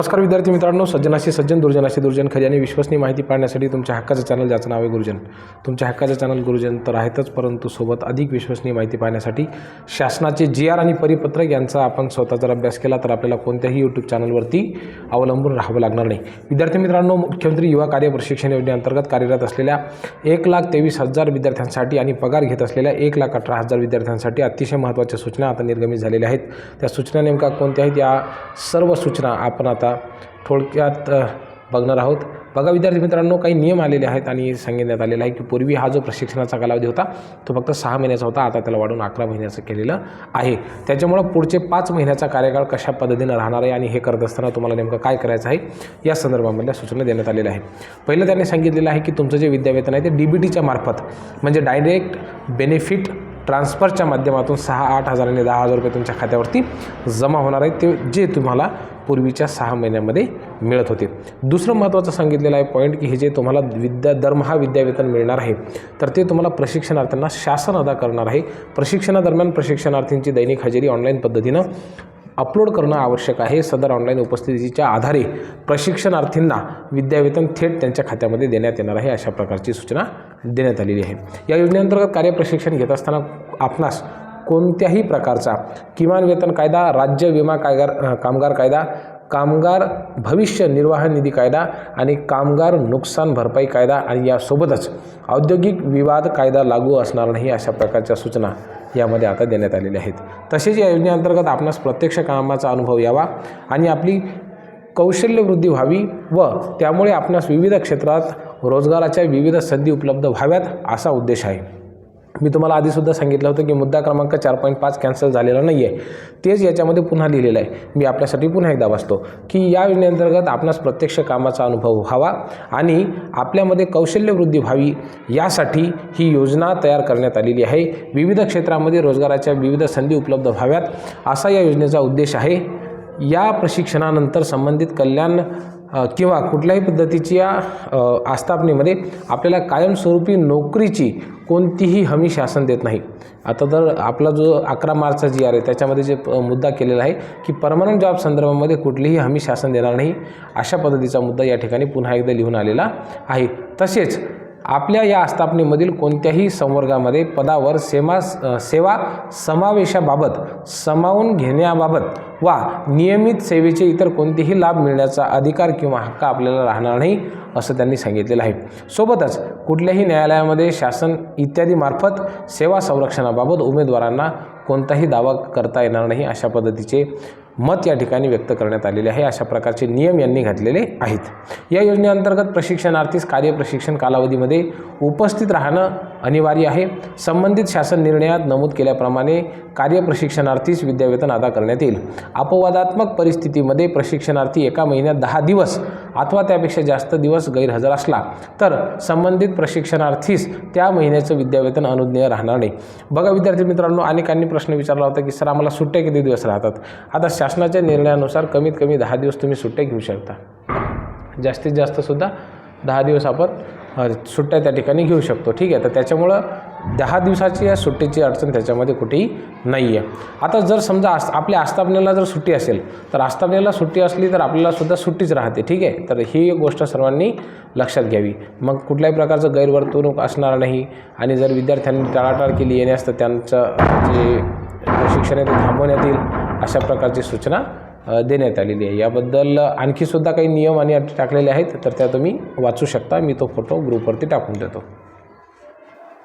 नमस्कार विद्यार्थी मित्रांनो सज्जनाशी सज्जन दुर्जनाशी दुर्जन खरी आणि विश्वसनीय माहिती पाहण्यासाठी तुमच्या हक्काचं चॅनल ज्याचं नाव आहे गुरुजन. तुमच्या हक्काचं चॅनल गुरुजन तर आहेतच परंतु सोबत अधिक विश्वसनीय माहिती पाहण्यासाठी शासनाचे जी आर आणि परिपत्रक यांचा आपण स्वतः जर अभ्यास केला तर आपल्याला कोणत्याही यूट्यूब चॅनलवरती अवलंबून राहावं लागणार नाही. विद्यार्थी मित्रांनो मुख्यमंत्री युवा कार्य प्रशिक्षण योजनेअंतर्गत कार्यरत असलेल्या एक लाख तेवीस हजार विद्यार्थ्यांसाठी आणि पगार घेत असलेल्या एक लाख अठरा हजार विद्यार्थ्यांसाठी अतिशय महत्त्वाच्या सूचना आता निर्गमित झालेल्या आहेत. त्या सूचना नेमका कोणत्या आहेत? या सर्व सूचना आपण आता थोडक्यात बघणार आहोत. बघा विद्यार्थी मित्रांनो काही नियम आलेले आहेत आणि सांगण्यात आलेला आहे की पूर्वी हा जो प्रशिक्षणाचा कालावधी होता तो फक्त सहा महिन्याचा होता. आता त्याला वाढवून अकरा महिन्याचं केलेलं आहे. त्याच्यामुळं पुढचे पाच महिन्याचा कार्यकाळ कशा पद्धतीनं राहणार आहे आणि हे करत असताना तुम्हाला नेमकं काय करायचं आहे या संदर्भामधल्या सूचना देण्यात आलेल्या आहे पहिलं त्यांनी सांगितलेलं आहे की तुमचं जे विद्यावेतन आहे ते डी बी टीच्या मार्फत म्हणजे डायरेक्ट बेनिफिट ट्रान्सफरच्या माध्यमातून सहा आठ हजार आणि दहा हजार रुपये तुमच्या खात्यावरती जमा होणार आहेत. ते जे तुम्हाला पूर्वीच्या सहा महिन्यामध्ये मिळत होते. दुसरं महत्त्वाचं सांगितलेलं आहे पॉईंट की हे जे तुम्हाला विद्या दरमहा विद्यावेतन मिळणार आहे तर ते तुम्हाला प्रशिक्षणार्थ्यांना शासन अदा करणार आहे. प्रशिक्षणादरम्यान प्रशिक्षणार्थींची दैनिक हजेरी ऑनलाईन पद्धतीनं अपलोड करणं आवश्यक आहे. सदर ऑनलाईन उपस्थितीच्या आधारे प्रशिक्षणार्थींना विद्यावेतन थेट त्यांच्या खात्यामध्ये देण्यात येणार आहे अशा प्रकारची सूचना देण्यात आलेली आहे. या योजनेअंतर्गत कार्यप्रशिक्षण घेत असताना आपणास कोणत्याही प्रकारचा किमान वेतन कायदा राज्य विमा कायगार कामगार कायदा कामगार भविष्य निर्वाह निधी कायदा आणि कामगार नुकसान भरपाई कायदा आणि यासोबतच औद्योगिक विवाद कायदा लागू असणार नाही अशा प्रकारच्या सूचना यामध्ये आता देण्यात आलेल्या आहेत. तसेच या योजनेअंतर्गत आपणास प्रत्यक्ष कामाचा अनुभव यावा आणि आपली कौशल्यवृद्धी व्हावी व त्यामुळे आपणास विविध क्षेत्रात रोजगाराच्या विविध संधी उपलब्ध व्हाव्यात असा उद्देश आहे. मी तुम्हाला आधीसुद्धा सांगितलं होतं की मुद्दा क्रमांक चार पॉईंट पाच कॅन्सल झालेला नाही आहे तेच याच्यामध्ये पुन्हा लिहिलेलं आहे. मी आपल्यासाठी पुन्हा एकदा वाचतो की या योजनेअंतर्गत आपणास प्रत्यक्ष कामाचा अनुभव व्हावा आणि आपल्यामध्ये कौशल्यवृद्धी व्हावी यासाठी ही योजना तयार करण्यात आलेली आहे. विविध क्षेत्रामध्ये रोजगाराच्या विविध संधी उपलब्ध व्हाव्यात असा या योजनेचा उद्देश आहे. या प्रशिक्षणानंतर संबंधित कल्याण किंवा कुठल्याही पद्धतीच्या या आस्थापनेमध्ये आपल्याला कायमस्वरूपी नोकरीची कोणतीही हमी शासन देत नाही. आता तर आपला जो अकरा मार्चचा जी आर आहे त्याच्यामध्ये जे मुद्दा केलेला आहे की परमनंट जॉब संदर्भामध्ये कुठलीही हमी शासन देणार नाही. अशा पद्धतीचा मुद्दा या ठिकाणी पुन्हा एकदा लिहून आलेला आहे. तसेच आपल्या या आस्थापनेमधील कोणत्याही संवर्गामध्ये पदावर सेमा सेवा समावेशाबाबत समावून घेण्याबाबत वा नियमित सेवेचे इतर कोणतेही लाभ मिळण्याचा अधिकार किंवा हक्क आपल्याला राहणार नाही असं त्यांनी सांगितलेलं आहे. सोबतच कुठल्याही न्यायालयामध्ये शासन इत्यादी मार्फत सेवा संरक्षणाबाबत उमेदवारांना कोणताही दावा करता येणार नाही अशा पद्धतीचे मत या ठिकाणी व्यक्त करण्यात आलेले आहे. अशा प्रकारचे नियम यांनी घातलेले आहेत. या योजनेअंतर्गत प्रशिक्षणार्थीस कार्यप्रशिक्षण कालावधीमध्ये उपस्थित राहणं अनिवार्य आहे. संबंधित शासन निर्णयात नमूद केल्याप्रमाणे कार्यप्रशिक्षणार्थीस विद्यावेतन अदा करण्यात येईल. अपवादात्मक परिस्थितीमध्ये प्रशिक्षणार्थी एका महिन्यात दहा दिवस अथवा त्यापेक्षा जास्त दिवस गैरहजर असला तर संबंधित प्रशिक्षणार्थीस त्या महिन्याचं विद्यावेतन अनुज्ञेय राहणार नाही. बघा विद्यार्थी मित्रांनो अनेकांनी प्रश्न विचारला होता की सर आम्हाला सुट्ट्या किती दिवस राहतात? आता शासनाच्या निर्णयानुसार कमीत कमी दहा दिवस तुम्ही सुट्ट्या घेऊ शकता. जास्तीत जास्तसुद्धा दहा दिवस आपण सुट्ट्या त्या ठिकाणी घेऊ शकतो. ठीक आहे? तर त्याच्यामुळं दहा दिवसाची या सुट्टीची अडचण त्याच्यामध्ये कुठेही नाही आहे आता जर समजा आस आपल्या आस्थापनेला जर सुट्टी असेल तर आस्थापनेला सुट्टी असली तर आपल्याला सुद्धा सुट्टीच राहते ठीक आहे? तर ही एक गोष्ट सर्वांनी लक्षात घ्यावी. मग कुठल्याही प्रकारचं गैरवर्तणूक असणार नाही आणि जर विद्यार्थ्यांनी टाळाटाळ केली येण्यास तर त्यांचं जे प्रशिक्षण आहे ते थांबवण्यात येईल अशा प्रकारची सूचना देण्यात आलेली आहे. याबद्दल आणखीसुद्धा काही नियम आणि अटी टाकलेले आहेत तर त्या तुम्ही वाचू शकता. मी तो फोटो ग्रुपवरती टाकून देतो.